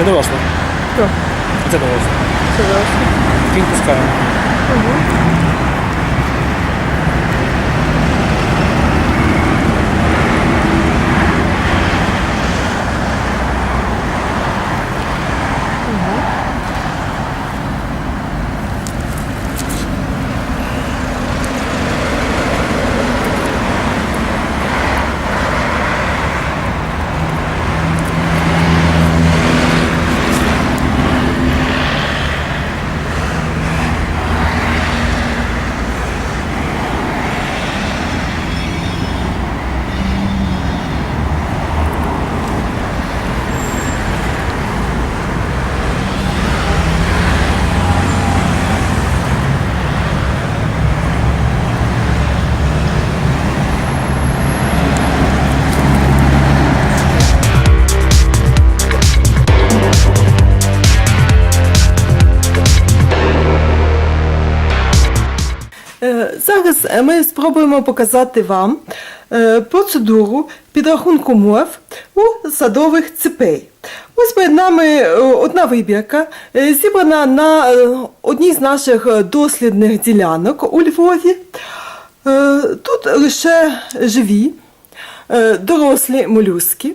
Це доросло. Хто? Це доросло. Це доросле. Він пускає. Е, Зараз е, ми спробуємо показати вам е, процедуру підрахунку мов у садових цепей. Ось перед нами е, одна вибірка, е, зібрана на е, одній з наших е, дослідних ділянок у Львові. Е, Тут лише живі, е, дорослі молюски.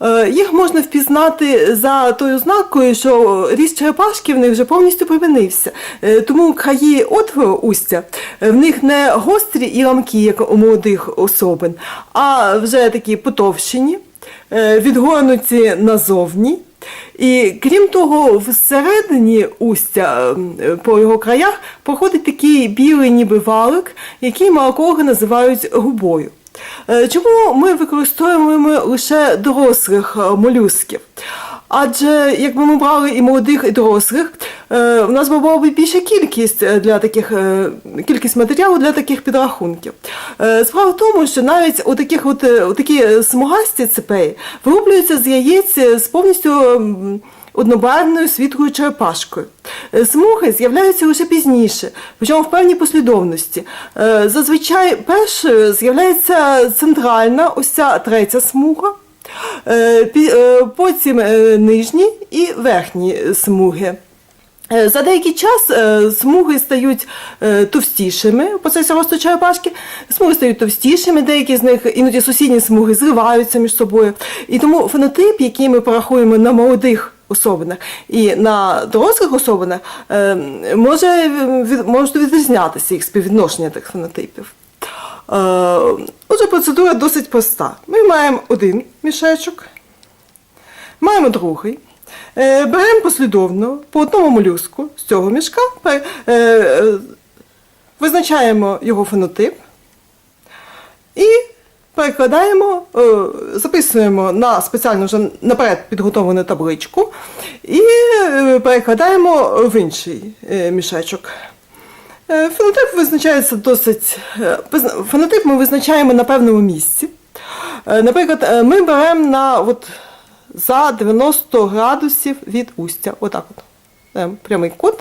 Е, Їх можна впізнати за тою ознакою, що ріст черепашки в них вже повністю припинився. Е, Тому краї отвору устя е, в них не гострі і ламкі, як у молодих особин, а вже такі потовщені, відгорнуті назовні. І крім того, всередині устя по його краях проходить такий білий ніби валик, який молокологи називають губою. Е, Чому ми використовуємо лише дорослих е, молюсків? Адже якби ми брали і молодих, і дорослих, е, у нас би була б більша кількість е, для таких е, кількість матеріалу для таких підрахунків. Е, Справа в тому, що навіть у таких от е, у такі е, смугасті цепей вироблюються з яєць е, з повністю. Однобарвною світлою черепашкою. Е, Смуги з'являються лише пізніше, причому в певній послідовності. Е, Зазвичай першою з'являється центральна, ось ця третя смуга, е, потім нижні і верхні смуги. За деякий час смуги стають товстішими в процесі росту черепашки, смуги стають товстішими, деякі з них іноді сусідні смуги зриваються між собою. І тому фенотип, який ми порахуємо на молодих особинах і на дорослих особинах, е, може можуть відрізнятися їх співвідношення тих фенотипів. Е, Отже, процедура досить проста. Ми маємо один мішечок, Маємо другий. Е, Беремо послідовно по одному молюску з цього мішка, е, визначаємо його фенотип і перекладаємо, е, записуємо на спеціальну вже наперед підготовлену табличку і е, перекладаємо в інший е, мішечок. Фенотип визначається досить. Фенотип ми визначаємо на певному місці. Наприклад, ми беремо на от, за 90 градусів від устя. Отак от. Прямий кут.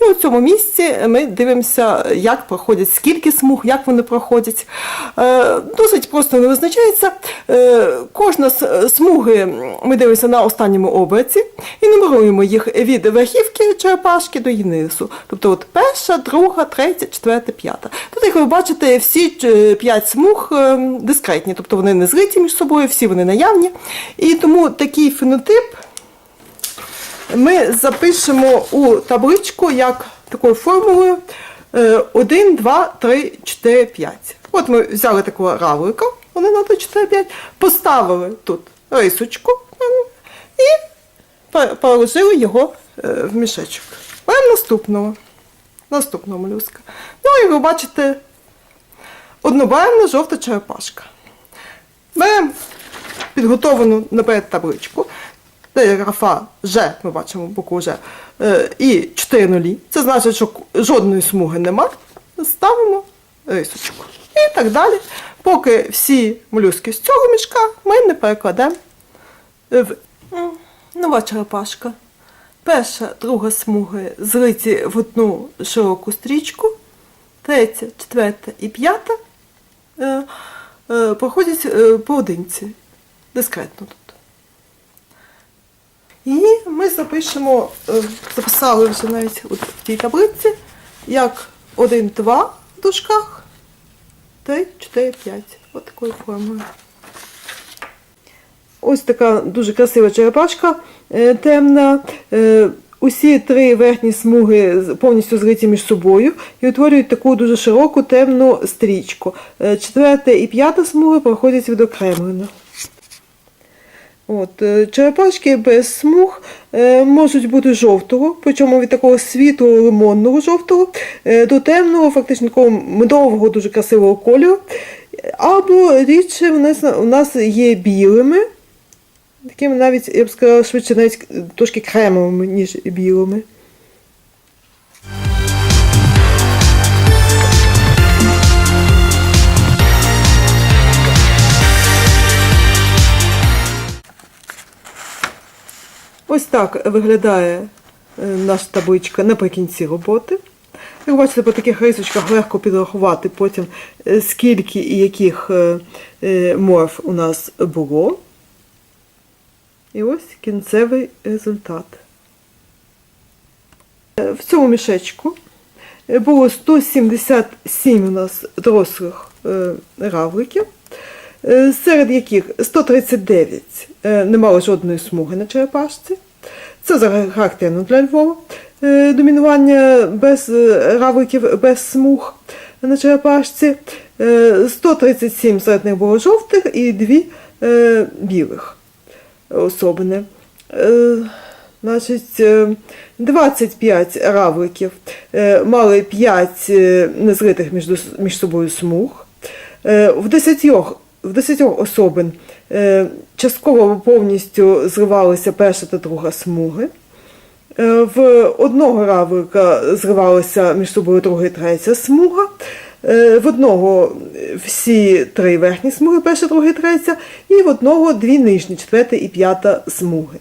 І у цьому місці ми дивимося, як проходять, скільки смуг, як вони проходять. Е, Досить просто не визначається. Е, Кожна з смуги ми дивимося на останньому оберті і нумеруємо їх від верхівки черепашки до її низу. Тобто от перша, друга, третя, четверта, п'ята. Тут, як ви бачите, всі е, п'ять смуг е, дискретні, тобто вони не зриті між собою, всі вони наявні. І тому такий фенотип ми запишемо у табличку як такою формулою 1, 2, 3, 4, 5. От ми взяли такого равлика, 1, 2, 3, 4, 5, поставили тут рисочку і положили його е, в мішечок. Беремо наступного. Наступного молюска. Ну, і ви бачите однобарвна жовта черепашка. Беремо підготовлену наперед табличку. Де графа Ж, ми бачимо букву Ж, е, і 4 нулі. Це значить, що жодної смуги нема. Ставимо рисочку. І так далі. Поки всі молюски з цього мішка ми не перекладемо в нова черепашка. Перша, друга смуги злиті в одну широку стрічку, третя, четверта і п'ята е, е, проходять е, поодинці, дискретно. І ми запишемо, е, записали вже навіть в тій таблиці, як 1, 2 в дужках, 3, 4, 5. От такою формою. Ось така дуже красива черепашка е, темна. Е, Усі три верхні смуги повністю злиті між собою і утворюють таку дуже широку темну стрічку. Четверта і п'ята смуги проходять відокремлено. От, е, черепашки без смуг е, можуть бути жовтого, причому від такого світлого лимонного жовтого е, до темного, фактично такого медового, дуже красивого кольору. Або рідше у нас, є білими, такими навіть, я б сказала, швидше навіть трошки кремовими, ніж білими. Ось так виглядає е, наша табличка наприкінці роботи. Як бачите, по таких рисочках легко підрахувати потім, е, скільки і яких е, морф у нас було. І ось кінцевий результат. В цьому мішечку було 177 у нас дорослих равликів, серед яких 139 е, не мали жодної смуги на черепашці. Це за характерно для Львова. Е, Домінування без е, равликів без смуг на черепашці. Е, 137 серед них було жовтих і 2 е, білих особини. Е, Значить, е, 25 равликів е, мали 5 е, незритих між, собою смуг. Е, В 10, в 10 особин е, частково або повністю зривалися перша та друга смуги. Е, В одного равлика зривалися між собою друга і третя смуга. Е, В одного всі три верхні смуги, перша, друга і третя, і в одного дві нижні, четверта і п'ята смуги.